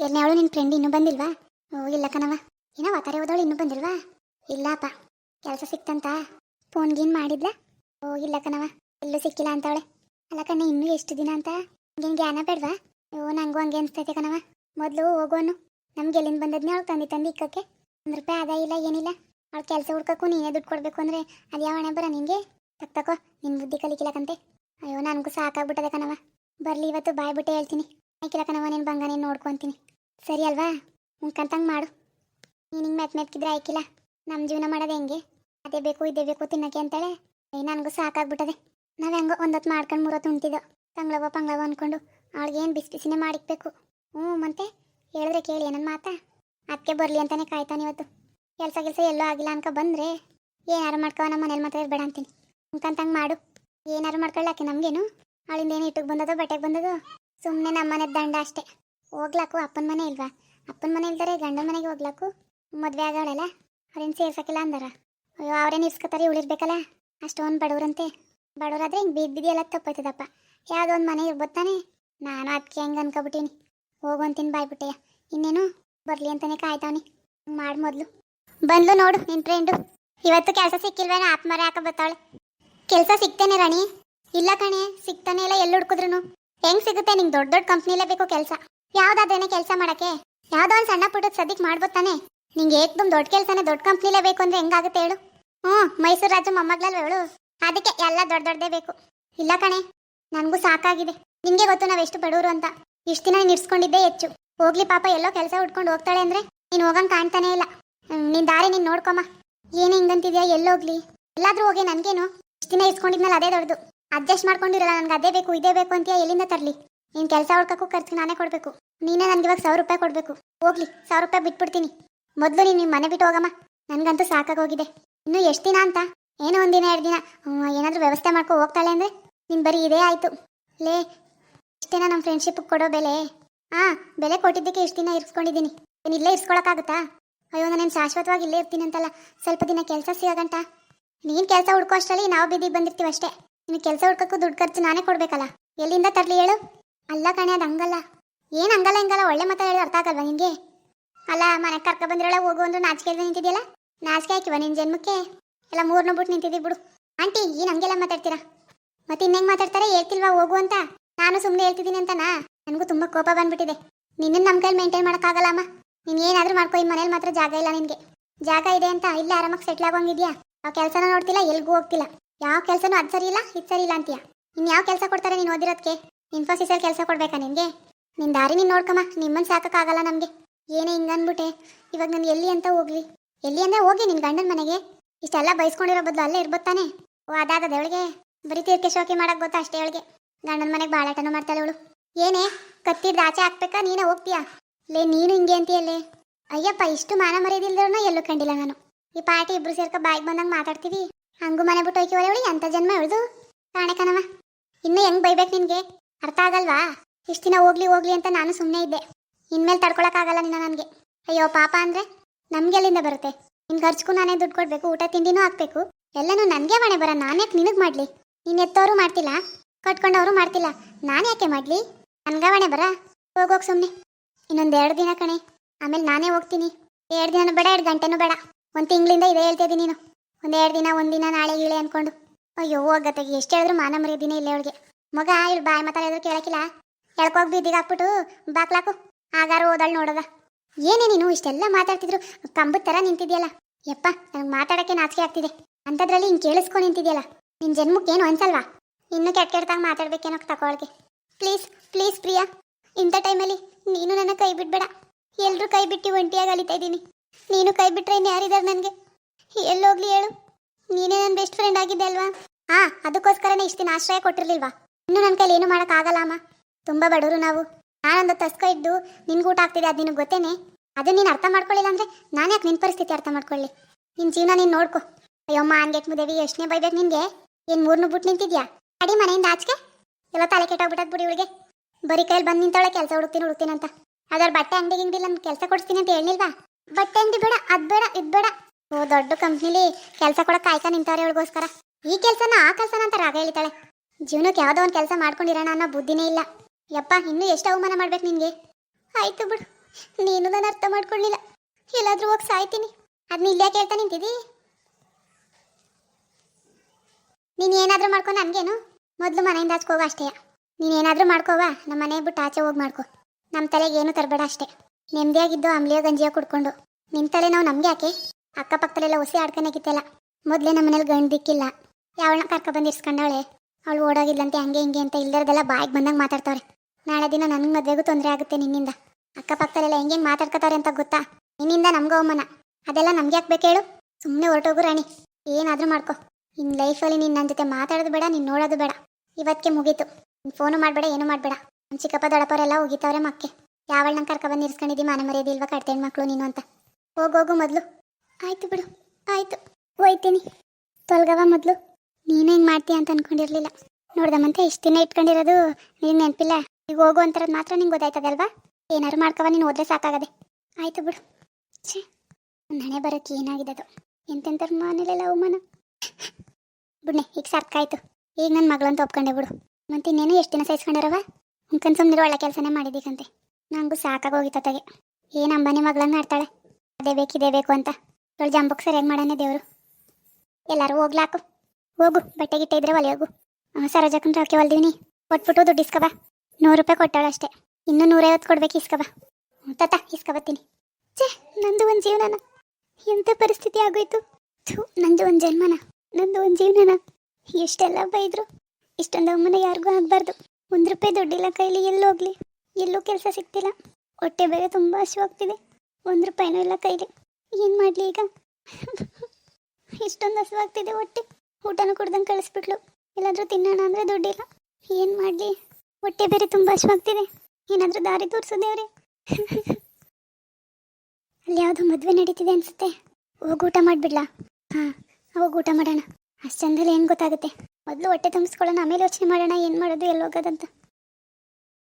ಎಲ್ಲೇ ಅವಳು ನಿನ್ನ ಫ್ರೆಂಡ್ ಇನ್ನೂ ಬಂದಿಲ್ವಾ? ಓ, ಇಲ್ಲ ಕಣವ ಏನೋ ವಾತಾರೆ ಹೋದವಳು ಇನ್ನೂ ಬಂದಿಲ್ವಾ? ಇಲ್ಲಪ್ಪ, ಕೆಲಸ ಸಿಕ್ತಂತ. ಫೋನ್ ಗೀನ್ ಮಾಡಿದ್ಲ? ಓ, ಇಲ್ಲ ಕಣವ ಎಲ್ಲೂ ಸಿಕ್ಕಿಲ್ಲ ಅಂತವಳೆ. ಅಲ್ಲ ಕಣ್ಣ ಇನ್ನೂ ಎಷ್ಟು ದಿನ ಅಂತ? ನಿಂಗೆ ಜ್ಞಾನ ಬೇಡ್ವಾ? ಓ, ನಂಗೂ ಹಂಗೆ ಅನಿಸ್ತೈತೆ ಕಣವ ಮೊದಲು ಹೋಗೋನು ನಮ್ಗೆ ಎಲ್ಲಿಂದ ಬಂದದ್ನೇ ಅವಳು ತಂದು ತಂದು ಇಕ್ಕಕ್ಕೆ. ಒಂದು ರೂಪಾಯಿ ಆದಾಯ ಇಲ್ಲ, ಏನಿಲ್ಲ. ಅವಳು ಕೆಲಸ ಹುಡ್ಕಕ್ಕೂ ನೀನೇ ದುಡ್ಡು ಕೊಡಬೇಕು ಅಂದರೆ ಅದು ಯಾವ ಹಣೆ ಬರ ನಿಂಗೆ? ತಕ್ತಕೋ ನಿನ್ನ ಬುದ್ಧಿ ಕಲಿಕಿಲ್ಲಕಂತೆ ಅಯ್ಯೋ, ನನಗೂ ಸಾಕಾಗ್ಬಿಟ್ಟದೆ ಕಣವ ಬರಲಿ, ಇವತ್ತು ಬಾಯ್ ಬಿಟ್ಟೆ ಹೇಳ್ತೀನಿ. ಆಯ್ಕಿಲ್ಲ ಕಣವ ನಿನ್ನ ಬಂಗ, ನೀನು ನೋಡ್ಕೊಂತೀನಿ. ಸರಿ ಅಲ್ವಾ? ಮುನ್ಕಂತಂಗೆ ಮಾಡು. ನೀನು ಹಿಂಗೆ ಮೆತ್ ಮೆತ್ಕಿದ್ರೆ ಆಯ್ಕಿಲ್ಲ. ನಮ್ಮ ಜೀವನ ಮಾಡೋದು ಹೆಂಗೆ? ಅದೇ ಬೇಕು, ಇದೇ ಬೇಕು ತಿನ್ನಕ್ಕೆ ಅಂತೇಳೆ? ನನಗೂ ಸಾಕಾಗ್ಬಿಟ್ಟದೆ. ನಾವು ಹೆಂಗೋ ಒಂದೊತ್ತು ಮಾಡ್ಕೊಂಡು ಮೂರೊತ್ತು ಉಣ್ತಿದ್ದೋ. ತಂಗ್ಳವ ಪಂಗ್ಳವ ಅಂದ್ಕೊಂಡು ಅವಳಿಗೆ ಏನು ಬಿಸಿ ಬಿಸಿನೇ ಮಾಡಿಕ್ಬೇಕು. ಹ್ಞೂ, ಮತ್ತೆ? ಹೇಳಿದ್ರೆ ಕೇಳಿ ನನ್ನ ಮಾತಾ? ಅದಕ್ಕೆ ಬರಲಿ ಅಂತಾನೆ ಕಾಯ್ತಾನೆ ಇವತ್ತು. ಕೆಲಸ ಕೆಲಸ ಎಲ್ಲೂ ಆಗಿಲ್ಲ ಅನ್ಕೊ ಬಂದರೆ. ಏನಾರು ಮಾಡ್ಕೋ ನಮ್ಮ ಮನೇಲಿ ಮಾತ್ರ ಬೇಡ ಅಂತೀನಿ. ಮುಖಂತಂಗೆ ಮಾಡು. ಏನಾರು ಮಾಡ್ಕೊಳ್ಳಾಕೆ ನಮಗೇನು? ಅವಳಿಂದ ಏನು ಇಟ್ಟಿಗೆ ಬಂದದೋ, ಬಟ್ಟೆಗೆ ಬಂದದೋ? ಸುಮ್ಮನೆ ನಮ್ಮ ಮನೆ ದಂಡ ಅಷ್ಟೇ. ಹೋಗ್ಲಾಕು ಅಪ್ಪನ ಮನೆ ಇಲ್ವಾ? ಅಪ್ಪನ ಮನೆ ಇಲ್ದರೆ ಗಂಡನ ಮನೆಗೆ ಹೋಗ್ಲಾಕು? ಮದುವೆ ಆಗೋಳಲ್ಲ? ಅವ್ರೇನು ಸೇರ್ಸಕ್ಕಿಲ್ಲ ಅಂದಾರ? ಅಯ್ಯೋ, ಅವ್ರೇನು ಇರ್ಸ್ಕೊತಾರೆ ಉಳಿರ್ಬೇಕಲ್ಲ? ಅಷ್ಟೊಂದು ಬಡವ್ರಂತೆ. ಬಡವರಾದ್ರೆ ಹಿಂಗೆ ಬೀದ್ ಎಲ್ಲ ತಪ್ಪೈತದಪ್ಪ ಯಾವುದೋ ಮನೆ ಇರ್ಬೋದು ತಾನೇ? ನಾನು ಅದಕ್ಕೆ ಹೆಂಗೆ ಅನ್ಕೊಬಿಟ್ಟೀನಿ. ಹೋಗೋಂತೀನಿ ಬಾಯ್ಬಿಟ್ಟೆಯ ಇನ್ನೇನು? ಬರಲಿ ಅಂತಾನೆ ಕಾಯ್ತಾವನಿ. ಮಾಡಿ ಮೊದಲು. ಬಂದ್ಲು ನೋಡು ನಿನ್ನ ಫ್ರೆಂಡು ಇವತ್ತು ಕೆಲಸ ಸಿಕ್ಕಿಲ್ವೇನೋ ಆತ್ಮರೆ ಹಾಕ ಬತ್ತಾಳೆ ಕೆಲಸ ಸಿಗ್ತೇನೆ ರಾಣಿ. ಇಲ್ಲ ಕಣೆ ಸಿಗ್ತಾನೆ ಇಲ್ಲ ಎಲ್ಲಿ ಹುಡ್ಕಿದ್ರು ಹೆಂಗ್ ಸಿಗುತ್ತೆ ನಿಂಗೆ ದೊಡ್ಡ ದೊಡ್ಡ ಕಂಪ್ನಿಲೇ ಬೇಕು ಕೆಲಸ? ಯಾವ್ದಾದೇನೆ ಕೆಲಸ ಮಾಡಕ್ಕೆ? ಯಾವ್ದೋ ಒಂದು ಸಣ್ಣ ಪುಟ್ಟದ ಸದ್ಯಕ್ಕೆ ಮಾಡ್ಬೋದು ತಾನೆ? ನಿಂಗೆ ಏಕ್ದಮ್ ದೊಡ್ಡ ಕೆಲಸನೇ ದೊಡ್ಡ ಕಂಪ್ನಿಲೇ ಬೇಕು ಅಂದ್ರೆ ಹೆಂಗಾಗುತ್ತೆ ಹೇಳು? ಹ್ಞೂ, ಮೈಸೂರು ರಾಜ ಮೊಮ್ಮಗ್ಳಲ್ವ ಹೇಳು ಅದಕ್ಕೆ ಎಲ್ಲ ದೊಡ್ಡ ದೊಡ್ಡದೇ ಬೇಕು. ಇಲ್ಲ ಕಣೆ, ನನಗೂ ಸಾಕಾಗಿದೆ. ನಿಂಗೆ ಗೊತ್ತು ನಾವು ಎಷ್ಟು ಬಡವರು ಅಂತ. ಇಷ್ಟು ದಿನ ನಿರ್ಸ್ಕೊಂಡಿದ್ದೆ ಹೆಚ್ಚು. ಹೋಗ್ಲಿ ಪಾಪ, ಎಲ್ಲೋ ಕೆಲಸ ಹುಡ್ಕೊಂಡು ಹೋಗ್ತಾಳೆ ಅಂದ್ರೆ ನೀನು ಹೋಗಂಗೆ ಕಾಣ್ತಾನೆ ಇಲ್ಲ. ನಿನ್ನ ನಿನ್ ದಾರಿ ನೀನು ನೋಡ್ಕೊಮ್ಮ. ಏನು ಹಿಂಗಂತಿದ್ಯಾ, ಎಲ್ಲೋಗ್ಲಿ. ಎಲ್ಲಾದ್ರೂ ಹೋಗಿ ನನಗೇನು? ಇಷ್ಟು ದಿನ ಇಸ್ಕೊಂಡಿದ್ಮೇಲೆ ಅದೇ ದೊಡ್ಡದು. ಅಡ್ಜಸ್ಟ್ ಮಾಡ್ಕೊಂಡಿರಲ್ಲ, ನನಗೆ ಅದೇ ಬೇಕು, ಇದೇ ಬೇಕು ಅಂತೀಯ, ಎಲ್ಲಿಂದ ತರಲಿ? ನೀನು ಕೆಲಸ ಹುಡ್ಕಕ್ಕೂ ಖರ್ಚು ನಾನೇ ಕೊಡಬೇಕು. ನೀನೇ ನನ್ಗೆ ಇವಾಗ ಸಾವಿರ ರೂಪಾಯಿ ಕೊಡಬೇಕು. ಹೋಗ್ಲಿ, ಸಾವಿರ ರೂಪಾಯಿ ಬಿಟ್ಬಿಡ್ತೀನಿ. ಮೊದಲು ನೀನು ನಿಮ್ಮ ಮನೆ ಬಿಟ್ಟು ಹೋಗಮ್ಮ. ನನಗಂತೂ ಸಾಕಾಗೋಗಿದೆ. ಇನ್ನು ಎಷ್ಟು ದಿನ ಅಂತ? ಏನೋ ದಿನ, ಎರಡು ದಿನ. ಏನಾದರೂ ವ್ಯವಸ್ಥೆ ಮಾಡ್ಕೊ, ಹೋಗ್ತಾಳೆ ಅಂದ್ರೆ? ನಿನ್ ಬರೀ ಇದೇ ಆಯ್ತು. ಲೇ ಇಷ್ಟು ದಿನ ನಮ್ಮ ಫ್ರೆಂಡ್ಶಿಪ್ ಕೊಡೋ ಬೆಲೆ? ಹಾಂ ಬೆಲೆ ಕೊಟ್ಟಿದ್ದಕ್ಕೆ ಇಷ್ಟು ದಿನ ಇರಿಸ್ಕೊಂಡಿದ್ದೀನಿ? ಏನು ಇಲ್ಲೇ ಇರಿಸ್ಕೊಳಕ್ಕಾಗುತ್ತಾ? ಅಯ್ಯೋ, ನಾನು ಶಾಶ್ವತವಾಗಿ ಇಲ್ಲೇ ಇರ್ತೀನಿ ಅಂತಲ್ಲ ಸ್ವಲ್ಪ ದಿನ ಕೆಲಸ ಸಿಗಂಟ ನೀನು ಕೆಲಸ ಹುಡ್ಕೋ ಅಷ್ಟರಲ್ಲಿ ನಾವು ಬೀದಿಗೆ ಬಂದಿರ್ತೀವಿ ಅಷ್ಟೇ. ನೀನು ಕೆಲಸ ಹುಡ್ಕಕ್ಕೂ ದುಡ್ಡು ಖರ್ಚು ನಾನೇ ಕೊಡ್ಬೇಕಲ್ಲ? ಎಲ್ಲಿಂದ ತರಲಿ ಹೇಳು? ಅಲ್ಲ ಕಣೆ, ಅದು ಹಂಗಲ್ಲ. ಏನು ಹಂಗಲ್ಲ, ಹಿಂಗಲ್ಲ, ಒಳ್ಳೆ ಮಾತಾ ಹೇಳಿ ಅರ್ಥ ಆಗಲ್ವಾ ನಿನಗೆ ಅಲ್ಲ ಮನೆ ಕರ್ಕ ಬಂದಿರೋಳ ಹೋಗು ಅಂದ್ರೆ ನಾಚಿಕೆ ನಿಂತಿದ್ಯಲ್ಲ? ನಾಚಿಕೆ ಹಾಕಿವ ನಿನ್ನ ಜನ್ಮಕ್ಕೆ? ಎಲ್ಲ ಮೂರ್ನ ಬಿಟ್ಟು ನಿಂತಿದ್ದಿ ಬಿಡು. ಆಂಟಿ, ಏನು ಹಂಗೆಲ್ಲ ಮಾತಾಡ್ತೀರಾ? ಮತ್ತೆ ಇನ್ನೇಂಗೆ ಮಾತಾಡ್ತಾರೆ? ಹೇಳ್ತಿಲ್ವಾ ಹೋಗು ಅಂತ? ನಾನು ಸುಮ್ಮನೆ ಹೇಳ್ತಿದ್ದೀನಿ ಅಂತನಾ? ನನಗೂ ತುಂಬಾ ಕೋಪ ಬಂದ್ಬಿಟ್ಟಿದೆ. ನಿನ್ನ ನಮ್ಮ ಕೈಲಿ ಮೇಂಟೈನ್ ಮಾಡೋಕ್ಕಾಗಲ್ಲ ಅಮ್ಮ. ನೀನು ಏನಾದರೂ ಮಾಡ್ಕೊ, ಈ ಮನೇಲಿ ಮಾತ್ರ ಜಾಗ ಇಲ್ಲ ನಿನಗೆ. ಜಾಗ ಇದೆ ಅಂತ, ಇಲ್ಲ ಆರಾಮಾಗಿ ಸೆಟ್ಲ್ ಆಗೋಂಗಿದ್ಯಾ? ಆ ಕೆಲಸನ ನೋಡ್ತಿಲ್ಲ, ಎಲ್ಗೂ ಹೋಗ್ತಿಲ್ಲ. ಯಾವ ಕೆಲಸನೂ ಅದು ಸರಿ ಇಲ್ಲ, ಇದು ಸರಿ ಇಲ್ಲ ಅಂತೀಯ? ಇನ್ನು ಯಾವ ಕೆಲಸ ಕೊಡ್ತಾರೆ ನೀನು ಓದಿರೋದಕ್ಕೆ ಇನ್ಫೋಸಿಸಲ್ಲಿ ಕೆಲಸ ಕೊಡಬೇಕಾ ನಿನಗೆ? ನಿನ್ನ ದಾರಿ ನೀನು ನೋಡ್ಕಮ್ಮ ನಿಮ್ಮನ್ನು ಸಾಕೋಕ್ಕಾಗಲ್ಲ ನಮಗೆ. ಏನೇ ಹಿಂಗನ್ಬಿಟ್ಟೆ ಇವಾಗ ನಾನು ಎಲ್ಲಿ ಅಂತ ಹೋಗ್ಲಿ. ಎಲ್ಲಿ ಅಂದ್ರೆ ಹೋಗಿ ನಿನ್ನ ಗಂಡನ ಮನೆಗೆ. ಇಷ್ಟೆಲ್ಲ ಬೈಸ್ಕೊಂಡಿರೋ ಬದಲು ಅಲ್ಲೇ ಇರ್ಬೋದು ತಾನೆ? ಓ ಅದಾಗದೆ ಅವಳಿಗೆ. ಬರೀ ತೀರ್ಕೆ ಶೋಕಿ ಮಾಡೋಕೆ ಗೊತ್ತಾ ಅಷ್ಟೇ ಅವಳಿಗೆ. ಗಂಡನ ಮನೆಗೆ ಬಾಳಾಟನ ಮಾಡ್ತಾಳೆ ಅವಳು. ಏನೇ ಕತ್ತಿದ್ದು ಆಚೆ ಹಾಕ್ಬೇಕಾ, ನೀನೇ ಹೋಗ್ತೀಯಾ? ಲೇ, ನೀನು ಹಿಂಗೆ ಅಂತೀಯಲ್ಲೇ ಅಯ್ಯಪ್ಪ, ಇಷ್ಟು ಮಾನ ಮರ್ಯಾದಿಲ್ದ್ರೂ ಎಲ್ಲೂ ಕಂಡಿಲ್ಲ ನಾನು. ಈ ಪಾರ್ಟಿ ಇಬ್ರು ಸೇರ್ಕ ಬಾಯಿಗೆ ಬಂದಂಗೆ ಮಾತಾಡ್ತೀವಿ. ಹಂಗು ಮನೆ ಬಿಟ್ಟು ಹೋಗಿ ಅವಳಿಗೆ ಅಂತ ಜನ್ಮ ಹೇಳ್ದು ಕಾಣೆ ಕಣವ ಇನ್ನು ಹೆಂಗ್ ಬೈಬೇಕು ನಿನ್ಗೆ? ಅರ್ಥ ಆಗಲ್ವಾ? ಇಷ್ಟು ದಿನ ಹೋಗ್ಲಿ ಹೋಗ್ಲಿ ಅಂತ ನಾನು ಸುಮ್ಮನೆ ಇದ್ದೆ. ಇನ್ಮೇಲೆ ತಡ್ಕೊಳಕ್ಕಾಗಲ್ಲ ನಿನ್ನ ನನಗೆ. ಅಯ್ಯೋ, ಪಾಪ ಅಂದ್ರೆ ನಮ್ಗೆ ಎಲ್ಲಿಂದ ಬರುತ್ತೆ? ನಿನ್ ಖರ್ಚಿಗೂ ನಾನೇ ದುಡ್ಡು ಕೊಡ್ಬೇಕು, ಊಟ ತಿಂಡಿನೂ ಹಾಕ್ಬೇಕು. ಎಲ್ಲನೂ ನನಗೆ ಮನೆ ಬರ ನಾನ್ಯಾಕೆ ನಿನಗೆ ಮಾಡ್ಲಿ? ನೀನು ಎತ್ತೋರು ಮಾಡ್ತಿಲ್ಲ, ಕಟ್ಕೊಂಡವರು ಮಾಡ್ತಿಲ್ಲ, ನಾನು ಯಾಕೆ ಮಾಡ್ಲಿ? ನನ್ಗವಣೆ ಬರ? ಹೋಗೋಗಿ ಸುಮ್ಮನೆ ಇನ್ನೊಂದು ಎರಡು ದಿನ ಕಣೆ. ಆಮೇಲೆ ನಾನೇ ಹೋಗ್ತೀನಿ. ಎರಡು ದಿನ ಬೇಡ, ಎರಡು ಗಂಟೆನೂ ಬೇಡ. ಒಂದು ತಿಂಗಳಿಂದ ಇದೇ ಹೇಳ್ತಾ ಇದ್ದೀನಿ ನೀನು. ಒಂದು ಎರಡು ದಿನ ಒಂದಿನ ನಾಳೆ ಗೀಳೆ ಅನ್ಕೊಂಡು. ಅಯ್ಯೋ ಹೋಗತ್ತಾಗಿ ಎಷ್ಟು ಹೇಳಿದ್ರು ಮಾನ ಮರ್ಯಾದಿನೇ ಇಲ್ಲ ಅವಳಿಗೆ. ಮಗ ಇಲ್ಲಿ ಬಾಯಿ ಮಾತಾಡೋದು ಕೇಳಕ್ಕಿಲ್ಲ. ಎಳ್ಕೋಗಿ ಬೀದಿಗೆ ಹಾಕ್ಬಿಟ್ಟು ಬಾಕ್ಲಾಕು ಆಗಾರ ಓದಳ್ ನೋಡದ. ಏನೇ ನೀನು, ಇಷ್ಟೆಲ್ಲ ಮಾತಾಡ್ತಿದ್ರು, ಕಂಬದ ಥರ ನಿಂತಿದ್ಯಲ್ಲ. ಯಪ್ಪ ನನಗೆ ಮಾತಾಡಕ್ಕೆ ನಾಚಿಕೆ ಆಗ್ತಿದೆ. ಅಂಥದ್ರಲ್ಲಿ ಹಿಂಗೆ ಕೇಳಿಸ್ಕೊಂಡು ನಿಂತಿದ್ಯಲ್ಲ. ನಿನ್ನ ಜನ್ಮಕ್ಕೇನು ಅನ್ಸಲ್ವಾ? ಇನ್ನು ಕೆಟ್ಟ ಕೆಟ್ಟದಾಗ ಮಾತಾಡ್ಬೇಕೇನೋ ತಗೊಳ್ಗೆ ಪ್ಲೀಸ್ ಪ್ಲೀಸ್ ಪ್ರಿಯಾ. ಇಂಥ ಟೈಮಲ್ಲಿ ನೀನು ನನ್ನ ಕೈ ಬಿಡ್ಬೇಡ ಎಲ್ಲರೂ ಕೈ ಬಿಟ್ಟು ಒಂಟಿಯಾಗಿ ಅಲಿತಾ ಇದ್ದೀನಿ. ನೀನು ಕೈ ಬಿಟ್ಟರೆ ಇನ್ನು ಯಾರಿದ್ದಾರೆ ನನಗೆ? ಎಲ್ಲೋಗ್ಲಿ ಹೇಳು. ನೀನೇ ನನ್ನ ಬೆಸ್ಟ್ ಫ್ರೆಂಡ್ ಆಗಿದ್ದೆ ಅಲ್ವಾ? ಹಾ, ಅದಕ್ಕೋಸ್ಕರನೇ ಇಷ್ಟು ದಿನ ಆಶ್ರಯ ಕೊಟ್ಟಿರ್ಲಿಲ್ವಾ? ಇನ್ನು ನನ್ನ ಕೈಲಿ ಏನು ಮಾಡೋಕ್ಕಾಗಲ್ಲ ಅಮ್ಮ. ತುಂಬ ಬಡವರು ನಾವು. ನಾನೊಂದು ತಸ್ಕ ಇದ್ದು ನಿನ್ಗೆ ಊಟ ಆಗ್ತಿದೆ ಅದು ನಿನಗೆ ಗೊತ್ತೇನೆ? ಅದನ್ನ ನೀನು ಅರ್ಥ ಮಾಡ್ಕೊಳ್ಳಿಲ್ಲ ಅಂದ್ರೆ ನಾನು ಯಾಕೆ ನಿನ್ನ ಪರಿಸ್ಥಿತಿ ಅರ್ಥ ಮಾಡ್ಕೊಳ್ಳಿ? ನಿನ್ನ ಜೀವನ ನೀನು ನೋಡ್ಕೊ. ಅಯ್ಯಮ್ಮ ಹಂಗೆಟ್ ಮುದೇವಿ, ಎಷ್ಟನೇ ಬೈಬೇಕು ನಿನಗೆ? ಏನು ಮೂರ್ನು ಬಿಟ್ಟು ನಿಂತಿದ್ಯಾ? ಅಡಿ ಮನೆಯಿಂದ ಆಚೆಗೆ. ಎಲ್ಲ ತಲೆ ಕೆಟ್ಟೋಗ್ಬಿಟ್ಟದ್ ಬಿಡಿ ಇವಳಿಗೆ. ಬರೀ ಕೈಯಲ್ಲಿ ಬಂದು ನಿಂತವಳೆ, ಕೆಲಸ ಹುಡುಕ್ತೀನಿ ಹುಡುಕ್ತೀನಿ ಅಂತ. ಅದ್ರ ಬಟ್ಟೆ ಅಂಗಡಿ ಗಿಂಗಡಿ ನಮ್ಗೆ ಕೆಲಸ ಕೊಡಿಸ್ತೀನಿ ಅಂತ ಹೇಳಿಲ್ವಾ ಬಟ್ಟೆ ಅಂಗಡಿ ಬೇಡ, ಅದು ಬೇಡ, ಇದು ಬೇಡ. ಓ, ದೊಡ್ಡ ಕಂಪ್ನಿಲಿ ಕೆಲಸ ಕೊಡಕ್ಕೆ ಕಾಯ್ತಾ ನಿಂತವ್ರೆ ಇವಳಿಗೋಸ್ಕರ. ಈ ಕೆಲಸನ ಆ ಕೆಲಸನ ಅಂತ ರಾಗ ಹೇಳಿತಾಳೆ ಜೀವನಕ್ಕೆ ಯಾವುದೋ ಒಂದು ಕೆಲಸ ಮಾಡ್ಕೊಂಡಿರೋಣ ಅನ್ನೋ ಬುದ್ಧಿನೇ ಇಲ್ಲ. ಯಪ್ಪ, ಇನ್ನೂ ಎಷ್ಟು ಅವಮಾನ ಮಾಡ್ಬೇಕು ನಿನಗೆ? ಆಯ್ತು ಬಿಡು. ನೀನು ನಾನು ಅರ್ಥ ಮಾಡ್ಕೊಳ್ಳಿಲ್ಲ ಎಲ್ಲಾದ್ರೂ ಹೋಗಿ ಸಾಯ್ತೀನಿ. ಅದನ್ನ ಇಲ್ಲೇ ಕೇಳ್ತಾ ನಿಂತಿದಿ? ನೀನು ಏನಾದರೂ ಮಾಡ್ಕೊ ನನ್ಗೇನು? ಮೊದಲು ಮನೆಯಿಂದ ಹಚ್ಕೋವ ಅಷ್ಟೇ. ನೀನು ಏನಾದ್ರೂ ಮಾಡ್ಕೋವ ನಮ್ಮ ಮನೆ ಬಿಟ್ಟು ಆಚೆ ಹೋಗಿ ಮಾಡ್ಕೊ. ನಮ್ಮ ತಲೆಗೆ ಏನು ತರಬೇಡ ಅಷ್ಟೇ. ನೆಮ್ಮದಿಯಾಗಿದ್ದು ಅಮ್ಲಿಯೋ ಗಂಜಿಯೋ ಕುಡ್ಕೊಂಡು. ನಿಮ್ಮ ತಲೆ ನಾವು ನಮ್ಗೆ ಯಾಕೆ ಅಕ್ಕಪಕ್ಕದಲ್ಲೆಲ್ಲ ಉಸಿ ಆಡ್ಕೊಂಡಾಗಿತ್ತಲ್ಲ ಮೊದಲೇ ನಮ್ಮ ಮನೇಲಿ ಗಂಡು ದಿಕ್ಕಿಲ್ಲ ಯಾವಳನ್ನ ಕರ್ಕ ಬಂದು ಇರ್ಸ್ಕೊಂಡವಳೆ? ಅವಳು ಓಡೋಗಿಲ್ಲಂತೆ ಹಂಗೆ ಹಿಂಗೆ ಅಂತ ಇಲ್ದರದೆಲ್ಲ ಬಾಯಿಗೆ ಬಂದಂಗೆ ಮಾತಾಡ್ತಾವ್ರೆ ನಾಳೆ ದಿನ ನನಗೆ ಮದುವೆಗೂ ತೊಂದರೆ ಆಗುತ್ತೆ ನಿನ್ನಿಂದ. ಅಕ್ಕಪಕ್ಕದಲ್ಲೆಲ್ಲ ಹೆಂಗೆ ಮಾತಾಡ್ಕೊತಾರೆ ಅಂತ ಗೊತ್ತಾ? ನಿನ್ನಿಂದ ನಮ್ಗೆ ಅವಮಾನ. ಅದೆಲ್ಲ ನಮ್ಗೆ ಯಾಕೆ ಹೇಳು ಸುಮ್ಮನೆ ಹೊರಟೋಗು ರಾಣಿ. ಏನಾದರೂ ಮಾಡ್ಕೊ. ನಿನ್ನ ಲೈಫಲ್ಲಿ ನೀನು ನನ್ನ ಜೊತೆ ಮಾತಾಡೋದು ಬೇಡ, ನೀನು ನೋಡೋದು ಬೇಡ. ಇವತ್ತಿಗೆ ಮುಗೀತು. ಫೋನು ಮಾಡಬೇಡ, ಏನು ಮಾಡಬೇಡ. ನಮ್ಮ ಚಿಕ್ಕಪ್ಪ ದೊಡ್ಡಪ್ಪರೆಲ್ಲ ಹೋಗಿತ್ತವ್ರೆ ಮಕ್ಕೆ. ಯಾವಳ ಕರ್ಕ ಬಂದು ಮನೆ ಮನೆ ಮರ್ಯಾದಿಲ್ವಾ ಕಡ್ತೇನೆ ಮಕ್ಕಳು ನೀನು ಅಂತ. ಹೋಗೋಗು ಮೊದಲು. ಆಯ್ತು ಬಿಡು, ಆಯ್ತು. ಹೋಯ್ತೀನಿ. ತೊಲ್ಗವ ಮೊದಲು, ನೀನು ಹಿಂಗೆ ಮಾಡ್ತೀಯ ಅಂತ ಅನ್ಕೊಂಡಿರ್ಲಿಲ್ಲ. ನೋಡ್ದಮ್ಮಂತೆ ಇಷ್ಟು ದಿನ ಇಟ್ಕೊಂಡಿರೋದು ನೀನು ನೆನಪಿಲ್ಲ. ಈಗ ಹೋಗು ಅಂತರದ್ ಮಾತ್ರ ನಿಂಗೆ ಗೊತ್ತಾಯ್ತದಲ್ವಾ? ಏನಾರು ಮಾಡ್ಕವ ನೀನು ಹೋದ್ರೆ ಸಾಕಾಗದೆ. ಆಯ್ತು ಬಿಡು. ಛೇ ಬರೋಕ್ಕೆ ಏನಾಗಿದೆ ಅದು? ಎಂತೆಂಥರ ಮನೇಲೆಲ್ಲ ಅವಮಾನ. ಬಿಡ್ನೆ, ಈಗ ಸಾಕಾಯ್ತು ಈಗ ನನ್ನ ಮಗಳಂತ ಒಪ್ಕೊಂಡೆ ಬಿಡು. ಮತ್ತೆ ಇನ್ನೇನು ಎಷ್ಟು ದಿನ ಸಹಿಸ್ಕೊಂಡಿರವ? ಉಂಕನ್ ಸುಮ್ಮನಿರೋ ಒಳ್ಳೆ ಕೆಲಸನೇ ಮಾಡಿದ್ದೀಕಂತೆ ನಂಗೂ ಸಾಕಾಗೋಗಿತ್ತಗೆ ಏನು ಅಂಬಾನಿ ಮಗಳನ್ನ ಆಡ್ತಾಳೆ? ಅದೇ ಬೇಕು ಬೇಕು ಅಂತ. ಇವಳು ಸರ್ ಸರಿಯಾಗಿ ಮಾಡಾನೆ ದೇವರು. ಎಲ್ಲರೂ ಹೋಗ್ಲಾಕು ಹೋಗು, ಬಟ್ಟೆ ಗಿಟ್ಟೆ ಇದ್ರೆ ಒಲೆ ಹೋಗು. ಸರೋಜಕ್ಕನ ರಾಕಿ ಹೊಲ್ದಿವ್ನಿ. ಕೊಟ್ಬಿಟ್ಟು ದುಡ್ಡು ಇಸ್ಕಬಾ. ನೂರು ರೂಪಾಯಿ ಕೊಟ್ಟಾಳ ಅಷ್ಟೇ. ಇನ್ನೂ ನೂರೈವತ್ತು ಕೊಡ್ಬೇಕು ಇಸ್ಕಬಾ. ತತ್ತ ಇಸ್ಕಬತ್ತೀನಿ ಛೇ, ನಂದು ಒಂದು ಜೀವನನ. ಎಂಥ ಪರಿಸ್ಥಿತಿ ಆಗೋಯ್ತು? ಥೂ, ನಂದು ಒಂದು ಜನ್ಮನ. ನಂದು ಒಂದು ಜೀವನನ. ಎಷ್ಟೆಲ್ಲ ಬೈದ್ರು ಇಷ್ಟೊಂದು ಅಮ್ಮನ ಯಾರಿಗೂ ಆಗಬಾರ್ದು. ಒಂದು ರೂಪಾಯಿ ದುಡ್ಡಿಲ್ಲ ಕೈಲಿ, ಎಲ್ಲೂ ಹೋಗ್ಲಿ? ಎಲ್ಲೂ ಕೆಲಸ ಸಿಗ್ತಿಲ್ಲ. ಹೊಟ್ಟೆ ಬೇರೆ ತುಂಬ ಹಸಿವಾಗ್ತಿದೆ. ಒಂದು ರೂಪಾಯಿನೂ ಇಲ್ಲ ಕೈಲಿ. ಏನು ಮಾಡಲಿ ಈಗ? ಇಷ್ಟೊಂದು ಹಸಿವಾಗ್ತಿದೆ ಹೊಟ್ಟೆ. ಊಟನೂ ಕುಡ್ದಂಗೆ ಕಳಿಸ್ಬಿಟ್ಲು. ಎಲ್ಲಾದರೂ ತಿನ್ನೋಣ ಅಂದರೆ ದುಡ್ಡಿಲ್ಲ. ಏನು ಮಾಡಲಿ? ಹೊಟ್ಟೆ ಬೇರೆ ತುಂಬ ಹಸುವಾಗ್ತಿದೆ. ಏನಾದರೂ ದಾರಿ ತೋರಿಸೋದೇವ್ರಿ ಅಲ್ಲಿ ಯಾವುದೋ ಮದುವೆ ನಡೀತಿದೆ ಅನ್ಸುತ್ತೆ. ಹೋಗಿ ಊಟ ಮಾಡಿಬಿಡ್ಲಾ? ಹಾಂ, ಹೋಗಿ ಊಟ ಮಾಡೋಣ. ಅಷ್ಟು ಚಂದಲ್ಲಿ ಏನು ಗೊತ್ತಾಗುತ್ತೆ? ಮೊದಲು ಹೊಟ್ಟೆ ತುಂಬಿಸ್ಕೊಳ್ಳೋಣ, ಆಮೇಲೆ ಯೋಚನೆ ಮಾಡೋಣ, ಏನು ಮಾಡೋದು ಎಲ್ಲಿ ಹೋಗೋದಂತ